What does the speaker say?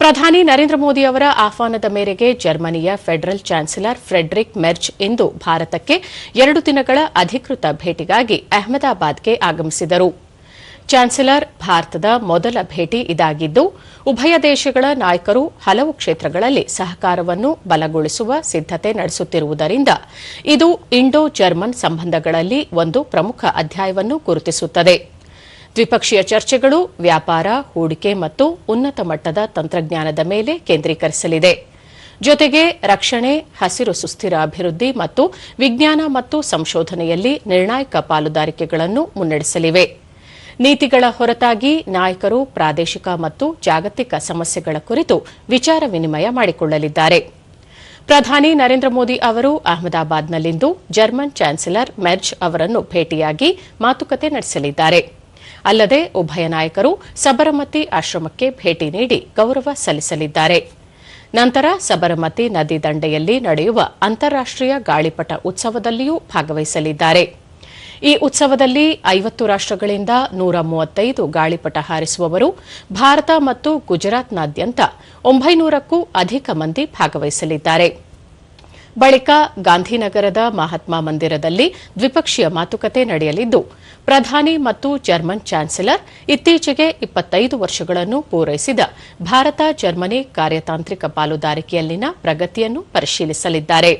ಪ್ರಧಾನಿ ನರೇಂದ್ರ ಮೋದಿ ಅವರ ಆಹ್ವಾನದ ಮೇರೆಗೆ ಜರ್ಮನಿಯ ಫೆಡರಲ್ ಚಾನ್ಸಲರ್ ಫ್ರೆಡ್ರಿಕ್ ಮೆರ್ಜ್ ಇಂದು ಭಾರತಕ್ಕೆ ಎರಡು ದಿನಗಳ ಅಧಿಕೃತ ಭೇಟಿಗಾಗಿ ಅಹಮದಾಬಾದ್ಗೆ ಆಗಮಿಸಿದರು. ಚಾನ್ಸಲರ್ ಭಾರತದ ಮೊದಲ ಭೇಟಿ ಇದಾಗಿದ್ದು, ಉಭಯ ದೇಶಗಳ ನಾಯಕರು ಹಲವು ಕ್ಷೇತ್ರಗಳಲ್ಲಿ ಸಹಕಾರವನ್ನು ಬಲಗೊಳಿಸುವ ಸಿದ್ದತೆ ನಡೆಸುತ್ತಿರುವುದರಿಂದ ಇದು ಇಂಡೋ ಜರ್ಮನ್ ಸಂಬಂಧಗಳಲ್ಲಿ ಒಂದು ಪ್ರಮುಖ ಅಧ್ಯಾಯವನ್ನು ಗುರುತಿಸುತ್ತದೆ. ದ್ವಿಪಕ್ಷೀಯ ಚರ್ಚೆಗಳು, ವ್ಯಾಪಾರ, ಹೂಡಿಕೆ ಮತ್ತು ಉನ್ನತ ಮಟ್ಟದ ತಂತ್ರಜ್ಞಾನದ ಮೇಲೆ ಕೇಂದ್ರೀಕರಿಸಲಿದೆ. ಜೊತೆಗೆ ರಕ್ಷಣೆ, ಹಸಿರು ಸುಸ್ಥಿರ ಅಭಿವೃದ್ಧಿ ಮತ್ತು ವಿಜ್ಞಾನ ಮತ್ತು ಸಂಶೋಧನೆಯಲ್ಲಿ ನಿರ್ಣಾಯಕ ಪಾಲುದಾರಿಕೆಗಳನ್ನು ಮುನ್ನಡೆಸಲಿವೆ. ನೀತಿಗಳ ಹೊರತಾಗಿ ನಾಯಕರು ಪ್ರಾದೇಶಿಕ ಮತ್ತು ಜಾಗತಿಕ ಸಮಸ್ಯೆಗಳ ಕುರಿತು ವಿಚಾರ ವಿನಿಮಯ ಮಾಡಿಕೊಳ್ಳಲಿದ್ದಾರೆ. ಪ್ರಧಾನಿ ನರೇಂದ್ರ ಮೋದಿ ಅವರು ಅಹಮದಾಬಾದ್ನಲ್ಲಿಂದು ಜರ್ಮನ್ ಚಾನ್ಸಲರ್ ಮೆರ್ಜ್ ಅವರನ್ನು ಭೇಟಿಯಾಗಿ ಮಾತುಕತೆ ನಡೆಸಲಿದ್ದಾರೆ. ಅಲ್ಲದೆ ಉಭಯ ನಾಯಕರು ಸಬರಮತಿ ಆಶ್ರಮಕ್ಕೆ ಭೇಟಿ ನೀಡಿ ಗೌರವ ಸಲ್ಲಿಸಲಿದ್ದಾರೆ. ನಂತರ ಸಬರಮತಿ ನದಿ ದಂಡೆಯಲ್ಲಿ ನಡೆಯುವ ಅಂತಾರಾಷ್ಟೀಯ ಗಾಳಿಪಟ ಉತ್ಸವದಲ್ಲಿಯೂ ಭಾಗವಹಿಸಲಿದ್ದಾರೆ. ಈ ಉತ್ಸವದಲ್ಲಿ ಐವತ್ತು ರಾಷ್ಟಗಳಿಂದ ನೂರ ಮೂವತ್ತೈದು ಗಾಳಿಪಟ ಹಾರಿಸುವವರು ಭಾರತ ಮತ್ತು ಗುಜರಾತ್ನಾದ್ಯಂತ ಒಂಬೈನೂರಕ್ಕೂ ಅಧಿಕ ಮಂದಿ ಭಾಗವಹಿಸಲಿದ್ದಾರೆ. ಬಳಿಕ ಗಾಂಧಿನಗರದ ಮಹಾತ್ಮ ಮಂದಿರದಲ್ಲಿ ದ್ವಿಪಕ್ಷೀಯ ಮಾತುಕತೆ ನಡೆಯಲಿದ್ದು, ಪ್ರಧಾನಿ ಮತ್ತು ಜರ್ಮನ್ ಚಾನ್ಸೆಲರ್ ಇತ್ತೀಚೆಗೆ ಇಪ್ಪತ್ತೈದು ವರ್ಷಗಳನ್ನು ಪೂರೈಸಿದ ಭಾರತ ಜರ್ಮನಿ ಕಾರ್ಯತಾಂತ್ರಿಕ ಪಾಲುದಾರಿಕೆಯಲ್ಲಿನ ಪ್ರಗತಿಯನ್ನು ಪರಿಶೀಲಿಸಲಿದ್ದಾರೆ.